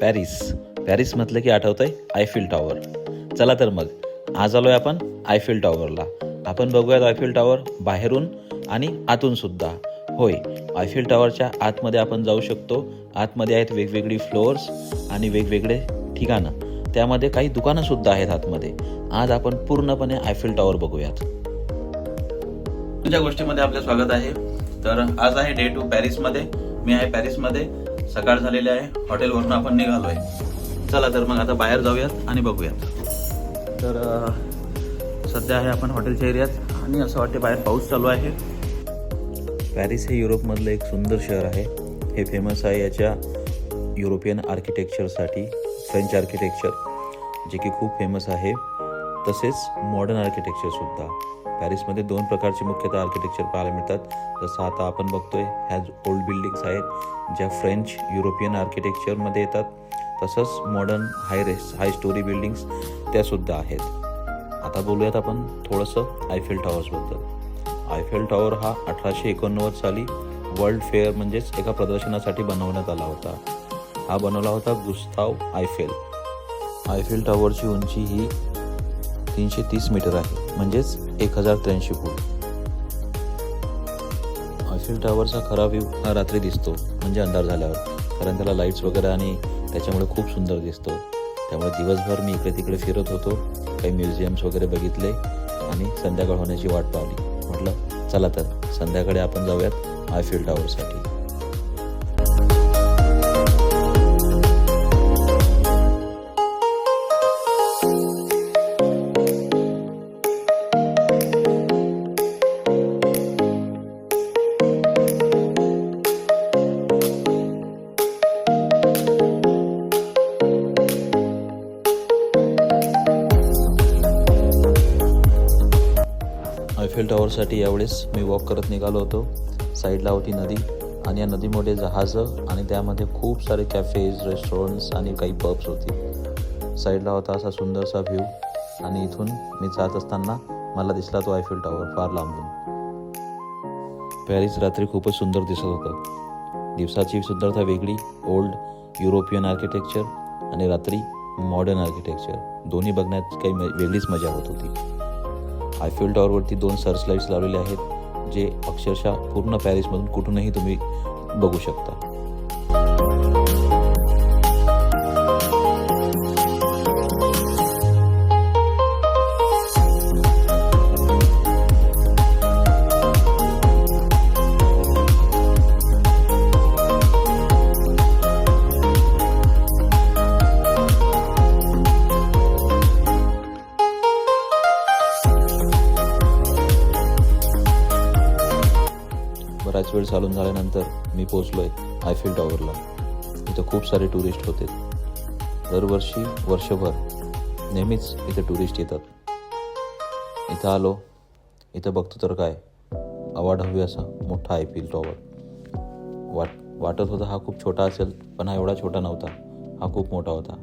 Paris. Paris म्हटलं की आठवतंय? आयफिल टॉवर चला तर मग आज आलोय आपण आयफिल टॉवरला आपण बघूयात आयफिल टॉवर बाहेरून आणि आतून सुद्धा. होय आयफिल टॉवरच्या आतमध्ये आपण जाऊ शकतो. आतमध्ये आहेत वेगवेगळी फ्लोअर्स आणि वेगवेगळे ठिकाणं. त्यामध्ये काही दुकानं सुद्धा आहेत आतमध्ये. आज आपण पूर्णपणे आयफिल टॉवर बघूयात. तुझ्या गोष्टीमध्ये आपलं स्वागत आहे. तर आज आहे डे टू पॅरिसमध्ये मी आहे पॅरिसमध्ये सकाळ झालेली आहे. हॉटेलवरून आपण निघालोय. चला तर मग आता बाहेर जाऊयात आणि बघूयात. तर सध्या आहे आपण हॉटेलच्या एरियात आणि असं वाटते बाहेर पाऊस चालू आहे. पॅरिस हे युरोपमधलं एक सुंदर शहर आहे. हे फेमस आहे याच्या युरोपियन आर्किटेक्चरसाठी फ्रेंच आर्किटेक्चर जे की खूप फेमस आहे. तसेच मॉडर्न आर्किटेक्चरसुद्धा पॅरिसमध्ये दोन प्रकारचे मुख्यतः आर्किटेक्चर पाहायला मिळतात. जसं आता आपण बघतोय ह्याज ओल्ड बिल्डिंग्स आहेत ज्या फ्रेंच युरोपियन आर्किटेक्चरमध्ये येतात. तसंच modern high rise high storey buildings त्यासुद्धा आहेत. आता बोलूयात आपण थोडंसं आयफेल टॉवर्सबद्दल आयफेल टॉवर हा अठराशे एकोणनव्वद साली वर्ल्ड फेअर म्हणजेच एका प्रदर्शनासाठी बनवण्यात आला होता. हा बनवला होता गुस्ताव आयफेल आयफेल टॉवरची उंची ही तीनशे तीस मीटर आहे. म्हणजेच एक हजार त्र्याऐंशी फूट. आयफिल टॉवरचा खरा व्ह्यू हा रात्री दिसतो म्हणजे अंधार झाल्यावर. कारण त्याला लाईट्स वगैरे आणि त्याच्यामुळे खूप सुंदर दिसतो. त्यामुळे दिवसभर मी इकडे तिकडे फिरत होतो काही म्युझियम्स वगैरे बघितले आणि संध्याकाळ होण्याची वाट पाहिली. म्हटलं चला तर संध्याकाळी आपण जाऊयात आयफिल टॉवरसाठी आयफेल यावेळेस मी वॉक करत निघालो होतो. साईडला होती नदी आणि या नदीमध्ये जहाजं आणि त्यामध्ये खूप सारे कॅफेज रेस्टॉरंट्स आणि काही पब्स होती. साईडला होता असा सुंदरसा व्ह्यू आणि इथून मी जात असताना मला दिसला तो आयफिल टॉवर फार लांबून. पॅरिस रात्री खूपच सुंदर दिसत होतं. दिवसाची सुंदरता वेगळी ओल्ड युरोपियन आर्किटेक्चर आणि रात्री मॉडर्न आर्किटेक्चर दोन्ही बघण्यात काही वेगळीच मजा होत होती. आयफेल टॉवरवरती दोन सर्च लाईट्स लावलेले आहेत जे अक्षरशः पूर्ण पॅरिसमधून कुठूनही तुम्ही बघू शकता. मी मी पोचलोय आयफिल टॉवरला इथं खूप सारे टुरिस्ट होते. दरवर्षी वर्षभर नेहमीच इथे टुरिस्ट येतात. इथं आलो इथं बघतो तर काय? अवाढव्य असा मोठा आयफिल टॉवर वाट वाटत होता हा खूप छोटा असेल पण हा एवढा छोटा नव्हता. हा खूप मोठा होता.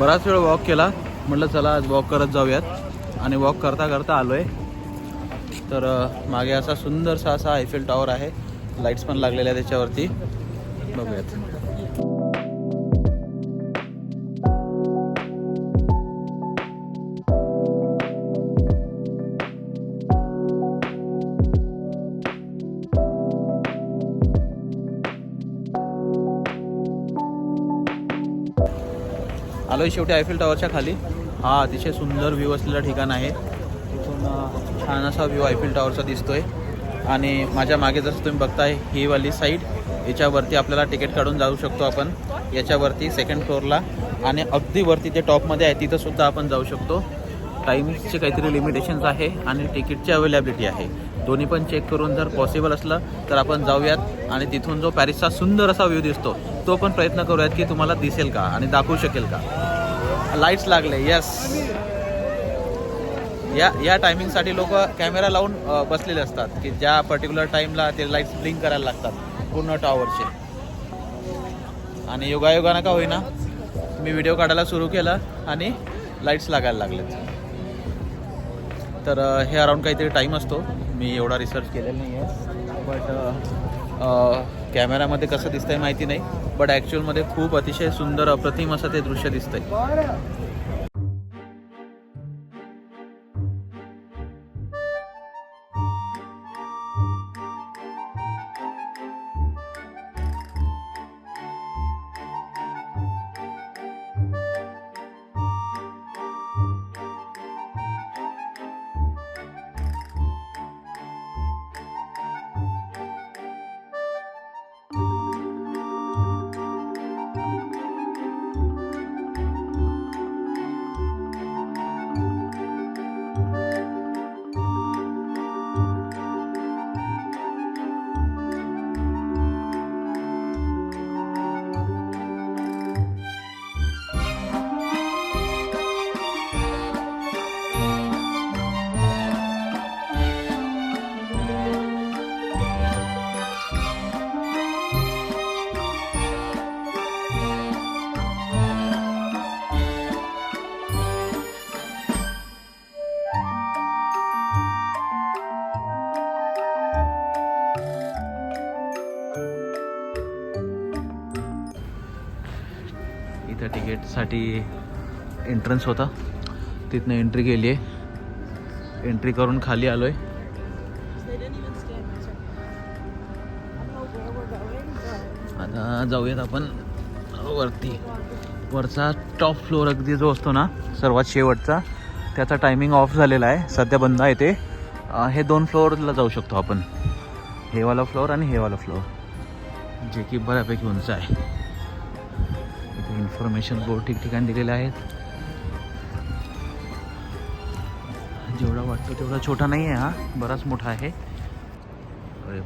बराच वेळ वॉक केला. म्हटलं चला आज वॉक करत जाऊयात. आणि वॉक करता करता आलो आहे तर मागे असा सुंदरसा असा आयफेल टॉवर आहे. लाईट्स पण लागलेल्या त्याच्यावरती. बघूयात. आहे शेवटी आयफिल टॉवरच्या खाली. हा अतिशय सुंदर व्ह्यू असलेलं ठिकाण आहे. तिथून छान असा व्ह्यू आयफिल टॉवरचा दिसतोय. आणि माझ्या मागे जसं तुम्ही बघताय ही वाली साईड याच्यावरती आपल्याला तिकीट काढून जाऊ शकतो आपण. याच्यावरती सेकंड फ्लोअरला आणि अगदी वरती जे टॉपमध्ये आहे तिथं सुद्धा आपण जाऊ शकतो. टाईम्सचे काहीतरी लिमिटेशन्स आहे आणि तिकीटची अवेलेबिलिटी आहे. दोन्ही पण चेक करून जर पॉसिबल असलं तर आपण जाऊयात. आणि तिथून जो पॅरिसचा सुंदर असा व्ह्यू दिसतो तो पण प्रयत्न करूयात की तुम्हाला दिसेल का आणि दाखवू शकेल का. लाईट्स लागले यस या या टायमिंगसाठी लोक कॅमेरा लावून बसलेले असतात की ज्या पर्टिक्युलर टाईमला ते लाईट्स ब्लिंक करायला लागतात पूर्ण टॉवरचे आणि योगायोगानं का होईना मी व्हिडिओ काढायला सुरू केला आणि लाईट्स लागायला लागलेत. तर हे अराऊंड काहीतरी टाईम असतो. मी एवढा रिसर्च केलेला नाही आहे बट कॅमेरामध्ये कसं दिसतंय माहिती नाही. बट ॲक्च्युअलमध्ये खूप अतिशय सुंदर अप्रतिम असं ते दृश्य दिसतंय. साठी एंट्रन्स होता. तिथनं एंट्री केली आहे एंट्री करून खाली आलो आहे आता जाऊयात आपण वरती. वरचा टॉप फ्लोअर अगदी जो असतो ना सर्वात शेवटचा त्याचा टायमिंग ऑफ झालेला आहे. सध्या बंद आहे ते. हे दोन फ्लोअरला जाऊ शकतो आपण. हे वाला फ्लोअर आणि हे वाला फ्लोअर जे की बऱ्यापैकी उंच आहे. इन्फॉर्मेशन बोर्ड ठिकठिकाणी दिलेले आहेत. जेवढा वाटतो तेवढा छोटा नाही आहे हा बराच मोठा आहे. अरे.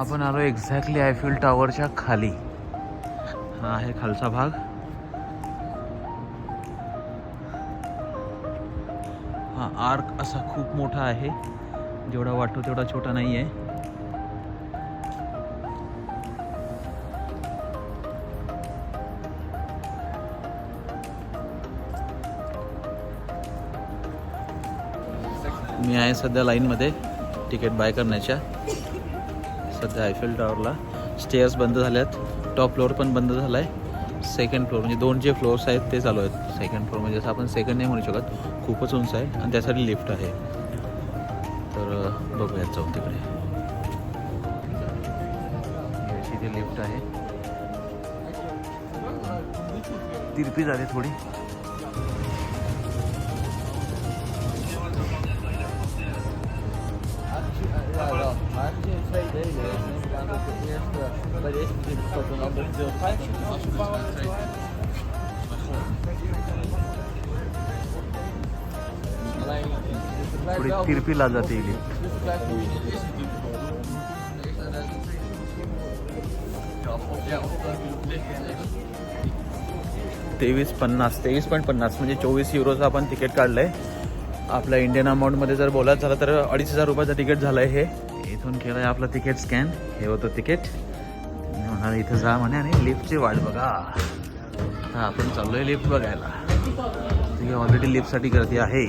आपण आलो एक्झॅक्टली आयफिल टॉवरच्या खाली. हा आहे खालचा भाग. हा आर्क असा खूप मोठा आहे. जेवढा वाटतो तेवढा छोटा नाही आहे आहे सध्या लाईनमध्ये. तिकीट बाय करण्याच्या. सध्या आयफेल टॉवरला स्टेअर्स बंद झाल्यात. टॉप फ्लोअर पण बंद झाला आहे सेकंड फ्लोअर म्हणजे दोन जे फ्लोअर्स आहेत ते चालू आहेत. सेकंड फ्लोअर म्हणजे असं आपण सेकंड नाही म्हणू शकत. खूपच उंच आहे आणि त्यासाठी लिफ्ट आहे. तर बघूयात जाऊन तिकडे. अशी ती लिफ्ट आहे. तिरपी झाली थोडी. थोडी तिरपीला जाते तेवीस पन्नास तेवीस पॉईंट पन्नास म्हणजे चोवीस युरोचं आपण तिकीट काढलं आहे आपल्या इंडियन अमाऊंटमध्ये जर बोलायचं झालं तर अडीच हजार रुपयाचं तिकीट झालं आहे हे. इथून केलं आहे आपलं तिकीट स्कॅन. हे होतं तिकीट. मी म्हणाले इथं जा म्हणे आणि लिफ्टची वाट बघा. आता आपण चाललो आहे लिफ्ट बघायला. ती ऑलरेडी लिफ्टसाठी गर्दी आहे.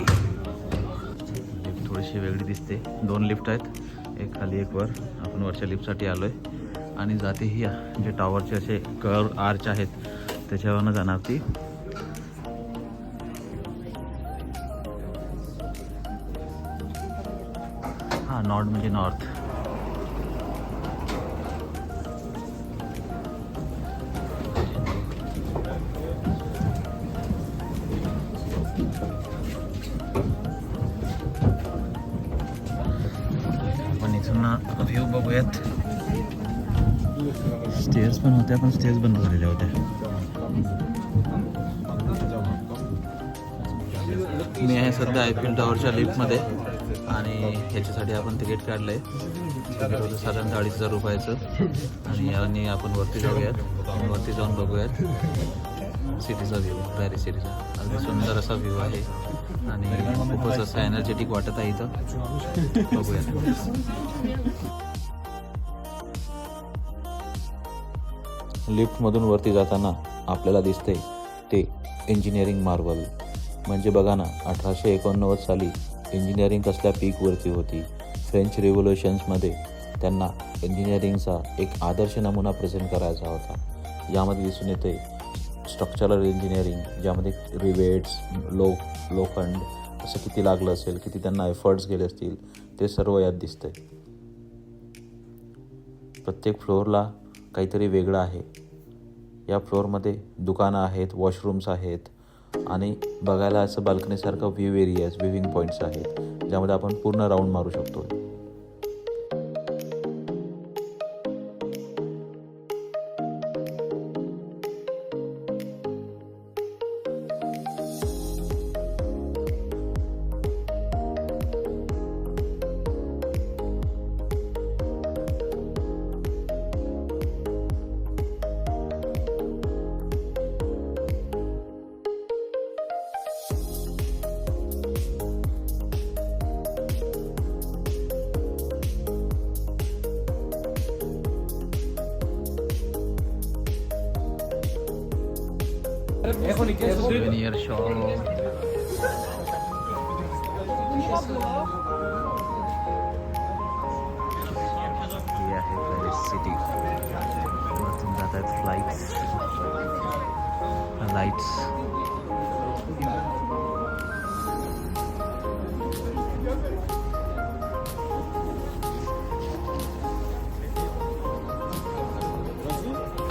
लिफ्ट थोडीशी वेगळी दिसते. दोन लिफ्ट आहेत. एक खाली एक वर. आपण वरच्या लिफ्टसाठी आलो आहे आणि जाते ही जे टॉवरचे असे कर आर्च आहेत त्याच्यावरनं जाणार ती. हा नॉर्थ म्हणजे नॉर्थ. आपण इथून व्ह्यू बघूयात. स्टेअर्स पण होत्या पण स्टेअर्स बंद झालेल्या होत्या. मी आहे सध्या आय पी एल टॉवरच्या लिफ्टमध्ये आणि ह्याच्यासाठी आपण तिकीट काढलं आहे तिकीट होतं साधारणतः अडीच हजार रुपयाचं. आणि याने आपण वरती जाऊयात. आणि वरती जाऊन बघूयात. सिटीचा व्ह्यू पॅरिस सिटीचा. अगदी सुंदर असा व्ह्यू आहे. आणि खूपच असं एनर्जेटिक वाटत आहे इथं. बघूयात. लिफ्टमधून वरती जाताना आपल्याला दिसते ते इंजिनिअरिंग मार्बल म्हणजे बघा ना अठराशे एकोणनव्वद साली इंजिनिअरिंग कसल्या पीकवरती होती? फ्रेंच रिव्होल्युशन्समध्ये त्यांना इंजिनिअरिंगचा एक आदर्श नमुना प्रेझेंट करायचा होता. यामध्ये दिसून येते स्ट्रक्चरल इंजिनिअरिंग ज्यामध्ये रिवेट्स लो लोखंड असं किती लागलं असेल किती त्यांना एफर्ट्स गेले असतील ते सर्व यात दिसतंय. प्रत्येक फ्लोअरला काहीतरी वेगळं आहे. या फ्लोअरमध्ये दुकानं आहेत वॉशरूम्स आहेत आणि बघायला असं बाल्कनीसारखं व्ह्यू एरियाज व्ह्यूविंग पॉईंट्स आहेत ज्यामध्ये आपण पूर्ण राऊंड मारू शकतो. Souvenir shop. ही आहे पॅरिस सिटी वरतून जात आहेत फ्लाईट्स लाईट्स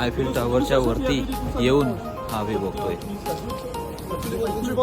आयफिल टॉवरच्या वरती येऊन kahve boklayın. Çocuk.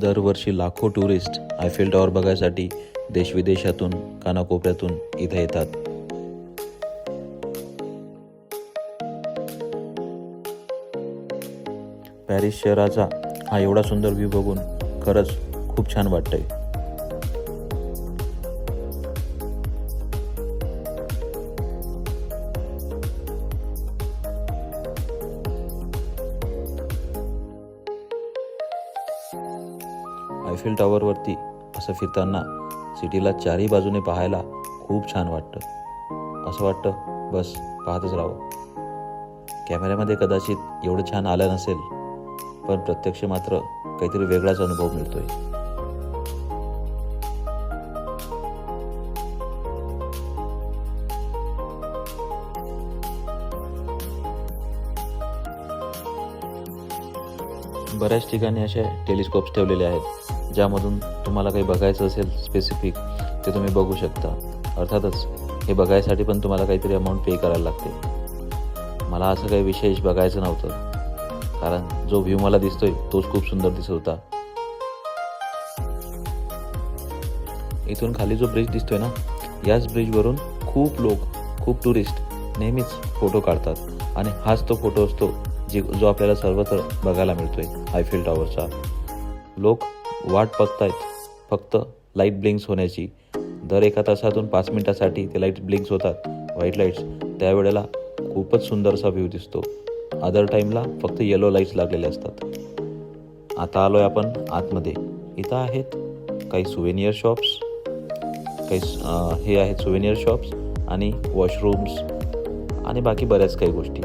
दरवर्षी लाखो टुरिस्ट आयफेल टॉवर बघायसाठी देशविदेशातून कानाकोपऱ्यातून इथे येतात. पॅरिस शहराचा हा एवढा सुंदर व्ह्यू बघून खरंच खूप छान वाटतंय. आयफिल टॉवरवरती असं फिरताना सिटीला चारही बाजूने पाहायला खूप छान वाटतं. असं वाटतं बस पाहतच राहावं. कॅमेऱ्यामध्ये कदाचित एवढं छान आलं नसेल पण प्रत्यक्ष मात्र काहीतरी वेगळाच अनुभव मिळतोय. बऱ्याच ठिकाणी असे टेलिस्कोप्स ठेवलेले आहेत. ज्यामधून तुम्हाला काही बघायचं असेल स्पेसिफिक ते तुम्ही बघू शकता. अर्थातच हे बघायसाठी पण तुम्हाला काहीतरी अमाऊंट पे करायला लागते. मला असं काही विशेष बघायचं नव्हतं. कारण जो व्ह्यू मला दिसतोय तोच खूप सुंदर दिसत होता. इथून खाली जो ब्रिज दिसतोय ना याच ब्रिजवरून खूप लोक खूप टुरिस्ट नेहमीच फोटो काढतात. आणि हाच तो फोटो असतो जी जो आपल्याला सर्वत्र बघायला मिळतोय आयफिल टॉवरचा लोक वाट बघतायत. फक्त लाइट ब्लिंक्स होण्याची. दर एका तासातून पाच मिनिटासाठी ते लाइट ब्लिंक्स होतात. व्हाईट लाईट्स त्यावेळेला खूपच सुंदरसा व्ह्यू दिसतो. अदर टाईमला फक्त येलो लाईट्स लागलेले असतात. आता आलोय आपण आतमध्ये. इथं आहेत काही सुवेनियर शॉप्स काही हे आहेत सुवेनियर शॉप्स आणि वॉशरूम्स आणि बाकी बऱ्याच काही गोष्टी.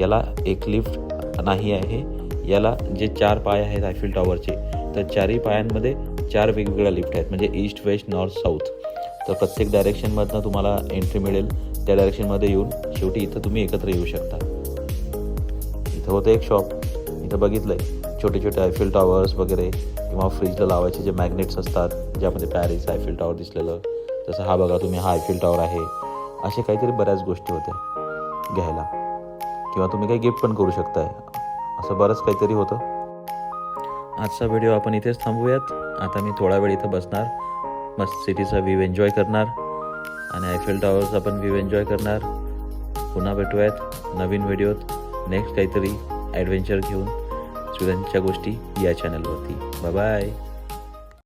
याला एक लिफ्ट नाही आहे. याला जे चार पाय आहेत आयफिल टॉवरचे तर चारही पायांमध्ये चार वेगवेगळ्या लिफ्ट आहेत. म्हणजे ईस्ट वेस्ट नॉर्थ साऊथ तर प्रत्येक डायरेक्शनमधनं तुम्हाला एंट्री मिळेल. त्या डायरेक्शनमध्ये येऊन शेवटी इथं तुम्ही एकत्र येऊ शकता. इथं होतं एक शॉप इथं बघितलंय. छोटे छोटे आयफिल टॉवर्स वगैरे किंवा फ्रीजला लावायचे जे मॅग्नेट्स असतात ज्यामध्ये पॅरिस आयफिल टॉवर दिसलेलं. तसं हा बघा तुम्ही हा आयफिल टॉवर आहे. असे काहीतरी बऱ्याच गोष्टी होत्या घ्यायला. किंवा तुम्ही काही गिफ्ट पण करू शकताय. असं बरंच काहीतरी होतं. आजचा व्हिडिओ आपण इथेच थांबूयात. आता मी थोडा वेळ इथं बसणार. मस्त सिटीचा व्ह्यू एन्जॉय करणार. आणि आयफेल टॉवरचा पण व्ह्यू एन्जॉय करणार. पुन्हा भेटूयात नवीन व्हिडिओत नेक्स्ट काहीतरी ॲडव्हेंचर घेऊन. स्टुडंटच्या गोष्टी या चॅनलवरती बाय